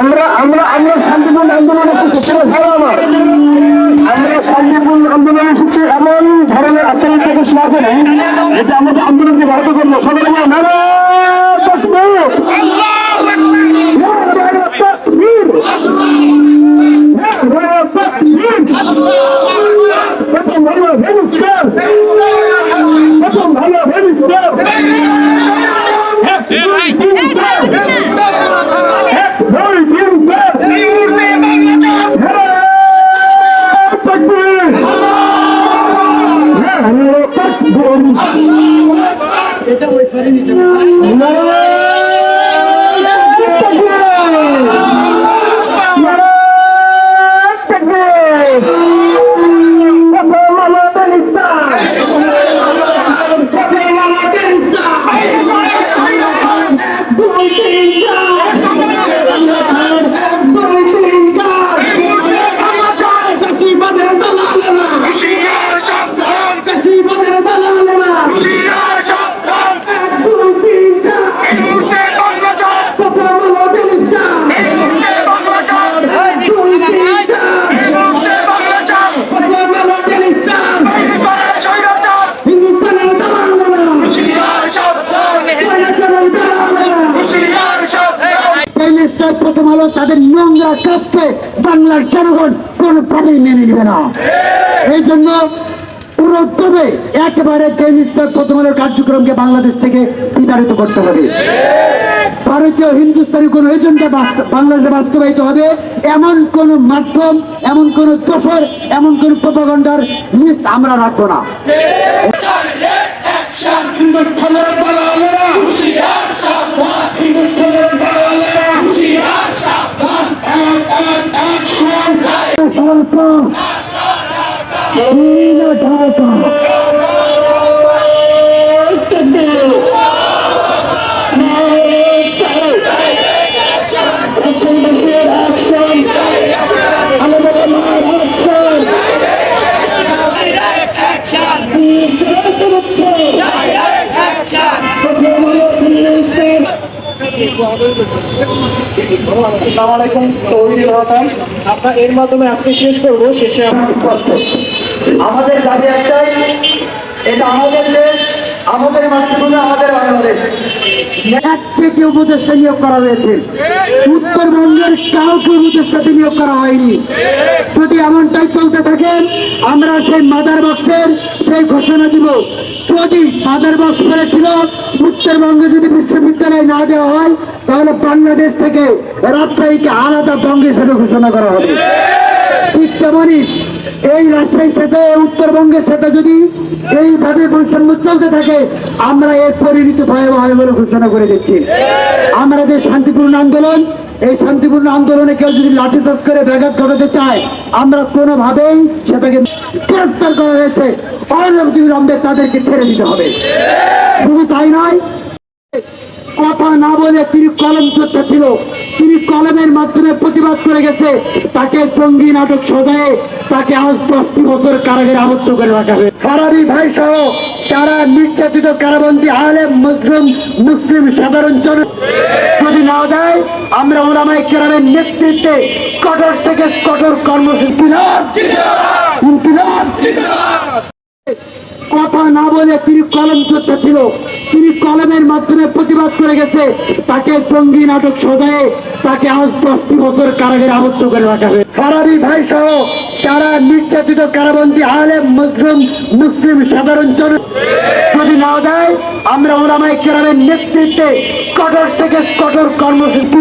আমরা আমরা আমরা শান্তিপূর্ণ আন্দোলন ভালো আমার। আমরা শান্তিপূর্ণ আন্দোলন সূত্রে এমন ধরনের আচরণ থেকে না করে এটা আমাদের আন্দোলনকে ভারত করল। সবাই এই লিস্টের প্রথম আলো তাদের নোংরা কাজকে বাংলার জনগণ কোনোভাবেই মেনে নেবে না এই জন্য একেবারে কার্যক্রমকে বাংলাদেশ থেকে বিতাড়িত করতে হবে ভারতীয় হিন্দুস্তানি কোন এজেন্ডা বাংলাদেশে বাস্তবায়িত হবে এমন কোন মাধ্যম এমন কোন দোষর এমন কোন প্রপাগন্ডার আমরা রাখব না Welcome. Nina আপনার এর মাধ্যমে আপনি শেষ করব শেষে আমাদের দাবি একটাই এটা আমাদের দেশ আমাদের মাতৃভূমি আমাদের বাংলাদেশ। উপদেষ্টা নিয়োগ করা হয়েছে। উত্তরবঙ্গের কাউকে উপদেষ্টাতে নিয়োগ করা হয়নি। যদি এমনটাই চলতে থাকে, আমরা সেই মাদার বক্সের সেই ঘোষণা দিব। যদি মাদার বক্স উত্তরবঙ্গে যদি বিশ্ববিদ্যালয় না দেওয়া হয়, তাহলে বাংলাদেশ থেকে রাজশাহীকে আলাদা বঙ্গ হিসেবে ঘোষণা করা হবে। ঠিক এই রাজশাহীর সাথে উত্তরবঙ্গের সাথে যদি এইভাবে বৈষম্য চলতে থাকে, আমরা এর পরিণতি ভয়াবহ বলে ঘোষণা করে দিচ্ছি। আমরা যে শান্তিপূর্ণ আন্দোলন, এই শান্তিপূর্ণ আন্দোলনে কেউ যদি লাঠিচার্জ করে ব্যাঘাত ঘটাতে চায়, আমরা কোনোভাবেই সেটাকে গ্রেফতার করা হয়েছে। অনবিলম্বে তাদেরকে ছেড়ে দিতে হবে। শুধু তাই নয় কথা না বলে তিনি কলম যোদ্ধা ছিল। তিনি কলমের মাধ্যমে প্রতিবাদ করে গেছে। তাকে জঙ্গি নাটক সজায়ে তাকে আজ দশটি বছর কারাগারে আবদ্ধ করে রাখা হয়েছে। ফারাবি ভাই সহ তারা নির্যাতিত কারাবন্দী আলেম মুসলিম মুসলিম সাধারণ জন যদি না দেয় আমরা ওলামাই কেরামের নেতৃত্বে কঠোর থেকে কঠোর কর্মসূচি কথা না বলে তিনি কলম যোদ্ধা ছিল। তিনি কলমের মাধ্যমে করে গেছে তাকে জঙ্গি নাটক সজায়ে তাকে আজ দশটি বছর কারাগারে আবদ্ধ করে রাখা হয়েছে। ফারাবি ভাই সহ তারা নির্যাতিত কারাবন্দি আলেম মুসলিম মুসলিম সাধারণ জন যদি না দেয় আমরা ওরামায় কেরামের নেতৃত্বে কঠোর থেকে কঠোর কর্মসূচি